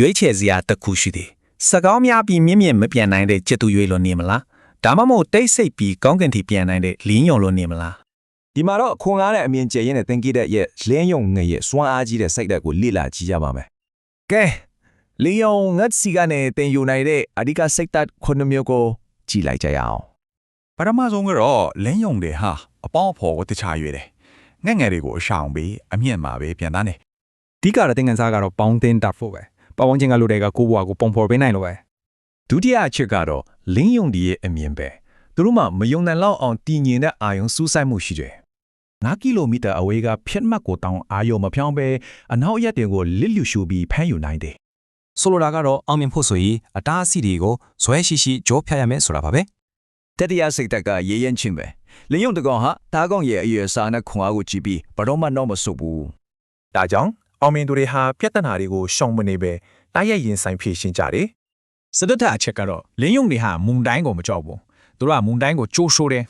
ရွေးချယ်စရာတစ်ခုရှိတယ်စကောင်းများပြီးမြင့်မြင့်မပြန်နိုင်တဲ့จิตသူရွေးလို့နေမလားဒါမှမဟုတ်တိတ်ဆိတ်ပြီးကောင်းကင်ထိပြန်နိုင်တဲ့လင်းယုံလို့နေမလားဒီမှာတော့ခွန်ကားတဲ့အမြင်ကျရင်နဲ့သင်ကိတဲ့ရဲ့လင်းယုံငယ်ရဲ့စွမ်းအားကြီးတဲ့စိတ်ဓာတ်ကိုလေ့လာကြည့်ကြပါမယ်ကဲလင်းယုံငတ်စီကနေတင်ယူနိုင်တဲ့အဓိကစိတ်ဓာတ်ခုနှစ်မျိုးကိုကြည့်လိုက်ကြရအောင်ပထမဆုံးကတော့လင်းယုံတွေဟာအပေါင်းအဖော်ကိုတခြားရွေတယ်ငက်ငယ်တွေကိုအရှောင်ပြီးအမြင့်မှာပဲပြန်သားနေအဓိကတော့တင်ကန်စားကတော့ပေါင်းတင်တတ်ဖို့ပဲ ပတ်ဝန်းကျင်ကလူတွေကကိုယ့်ဘဝကိုပုံဖော်ပေးနိုင်လို့ပဲဒုတိယအချက်ကတော့လင်းယုံဒီရဲ့အမြင်ပဲသူတို့မှမယုံနိုင်လောက်အောင်တည်ငြိမ်တဲ့အာယုံစူးစိုက်မှုရှိတယ်9ကီလိုမီတာအဝေးကဖြတ်မှတ်ကိုတောင်းအာယုံမဖြောင်းပဲအနောက်ရက်တွေကိုလစ်လျူရှူပြီးဖမ်းယူနိုင်တယ်ဆိုလိုတာကတော့အောင်မြင်ဖို့ဆိုရင်အတားအဆီးတွေကိုဇွဲရှိရှိကြောဖြတ်ရမယ်ဆိုတာပါပဲတတိယစိတ်ဓာတ်ကရေရင်ချင်းပဲလင်းယုံတကောင်ဟာတားကောင်ရဲ့အရွယ်အစားနဲ့ခွန်အားကိုကြည့်ပြီးဘတော်မှတော့မဆုတ်ဘူးဒါကြောင့် အောင်မြင်သူတွေဟာပြဿနာတွေကိုရှောင်မနေပဲတိုက်ရိုက်ရင်ဆိုင်ဖြေရှင်းကြတယ်စတထအချက်ကတော့လင်းယုံတွေဟာမုန်တိုင်းကိုမကြောက်ဘူးသူတို့ကမုန်တိုင်းကိုကြိုးရှိုးတယ်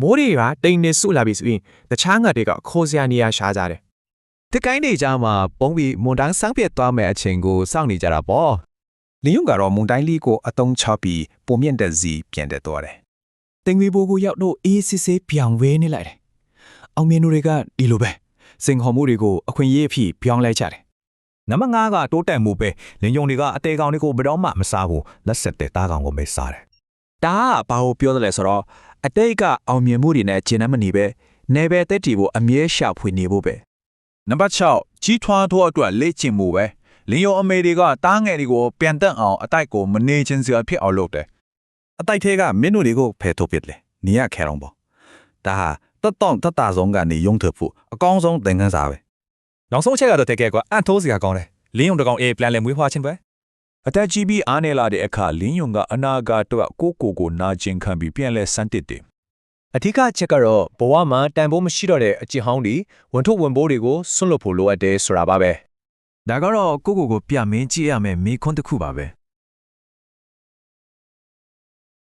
မိုးတွေကတိမ်နေဆုလာပြီဆိုရင်တခြားငါတွေကခိုးစရာနေရာရှားကြတယ်တကိုင်းတွေကြားမှာပုံပြီးမွန်တန်းဆန်းပြတ်သွားမဲ့အချိန်ကိုစောင့်နေကြတာပေါ့လင်းယုံကတော့မုန်တိုင်းလေးကိုအတုံးချပြီးပုံမြင့်တဲ့စီပြန်တက်သွားတယ်တင်ငွေဘိုးကိုရောက်တော့အေးစစ်စစ်ပြောင်ဝဲနေလိုက်တယ်အောင်မြင်သူတွေကဒီလိုပဲ စင်ခေါ်မှုတွေကိုအခွင့်အရေးအဖြစ်ပြောင်းလဲကြတယ်နံပါတ်5ကတိုးတက်မှုပဲလင်းယုံတွေကအသေးကောင်တွေကိုဘယ်တော့မှမစားဘူးလက်ဆက်တဲ့တားကောင်ကိုပဲစားတယ်ဒါကဘာကိုပြောတယ်လဲဆိုတော့အတိတ်ကအောင်မြင်မှုတွေနဲ့ကျင်နှမနေပဲနေပဲတက်တီဖို့အမြဲရှာဖွေနေဖို့ပဲနံပါတ်6ကြီးထွားသောအတွက်လေ့ကျင့်မှုပဲလင်းယုံအမေတွေကတားငယ်တွေကိုပြန်တက်အောင်အတိုက်ကိုမနေချင်းစရာဖြစ်အောင်လုပ်တယ်အတိုက်သေးကမင်းတို့တွေကိုဖယ်ထုတ်ပစ်လေနေရခဲတော့ပေါ့ဒါဟာ တက်တော့တက်တာဆုံးကနေယုံထဖို့အကောင်းဆုံးသင်ခန်းစာပဲနောက်ဆုံးအချက်ကတော့တကယ်ကအန်ထိုးစရာကောင်းတယ်လင်းယုံတကောင်အေးပြန်လဲမွေးဖွားခြင်းပဲအသက်ကြီးပြီးအားနေလာတဲ့အခါလင်းယုံကအနာဂတ်အတွက်ကိုကိုကိုနာကျင်ခံပြီးပြန်လဲစမ်းတစ်တယ်အဓိကအချက်ကတော့ဘဝမှာတန်ဖိုးမရှိတော့တဲ့အကျင့်ဟောင်းတွေဝန်ထုတ်ဝန်ပိုးတွေကိုဆွန့်လွတ်ဖို့လိုအပ်တယ်ဆိုတာပါပဲဒါကတော့ကိုကိုကိုပြမင်းကြည့်ရမယ်မိခွန်းတစ်ခုပါပဲ